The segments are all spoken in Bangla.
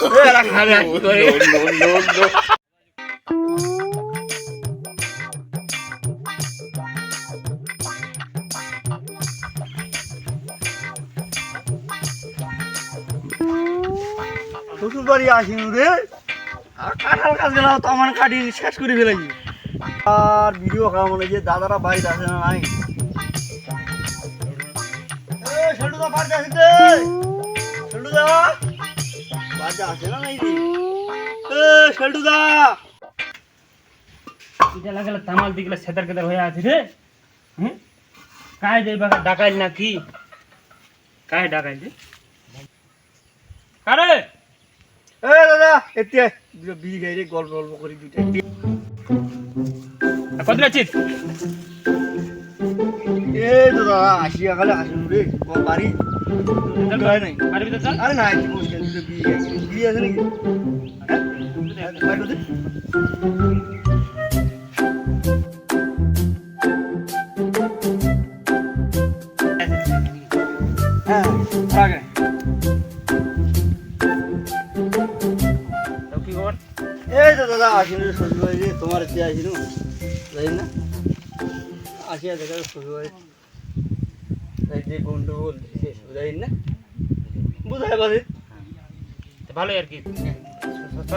শ্বশুর বাড়ি আসিনি রে? আর কাঁঠাল গাছ গেলাম তো আমার কাটি শেষ করে ফেলেছি। আর ভিডিও খাওয়া মনে যে দাদারা বাড়িতে আসে না নাই। ষেল্টুদা বাড়িতে আসে রে। এটা লাগালে তামাল দিগলে সেদার কেদার হয়ে আছে রে হুম কায় দে বাবা ডাকাইল না কি কায় ডাকাইল রে কারে এ, দাদা, এতে বিড়ি খাই রে, গল্প গল্প করি দুইটা কত আছিস এ দাদা আসিয়া খালে আসুন রে বাড়ি আরে না আছে নাকি? হ্যাঁ। হ্যাঁ আগে এই তো দাদা আসিন রে শ্বশুর বাড়ি রে তোমার চেয়ে আসিন যাই না। আসিয়া দেখা শ্বশুর বাড়ি তাই যে গন্ডগোল যাই না? বুঝাই বাজে ভালোই আর কি।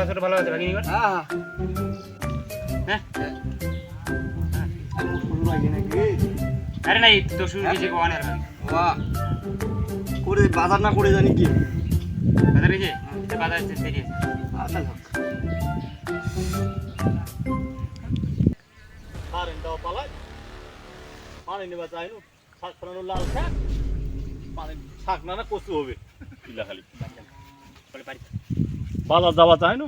ছোট ভালো আছে বাকি হ্যাঁ হ্যাঁ। আরে নাই তো শুরু কিছু কোয়ান বাহ করে বাজার না করে জানি কি? বাজার গেছে আচ্ছা শাক ফলানো লাল শাক। পানি শাক না না কচু হবে। কিলা খালি বলে পারি বাজার যাওয়া চাই নু?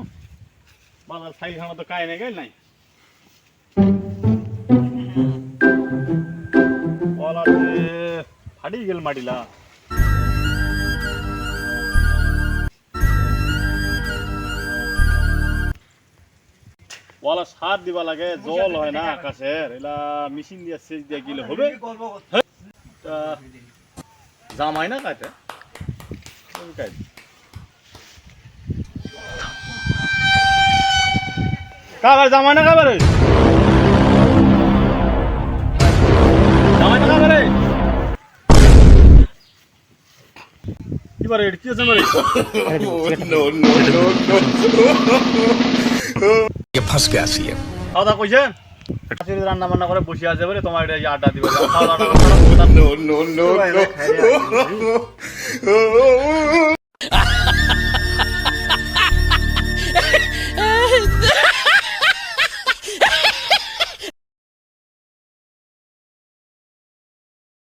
বাজার সাইড তো কায় নাই। ফাটি গেল মাটিলা। সার দিবা লাগে জল হয় না আকাশের। এলা মেশিন দিয়ে সেচ দিয়ে গেলে হবে। তা জামাই না কাটে কাটে কাবার জামাই না কাবারে জামাই না কাবারে কি বারে কি আছে মারে ये फंस गया सी খাওয়া দাওয়া কইছেন কাছের রান্না বান্না করে বসে আছে বলে তোমার এটা আড্ডা দিবে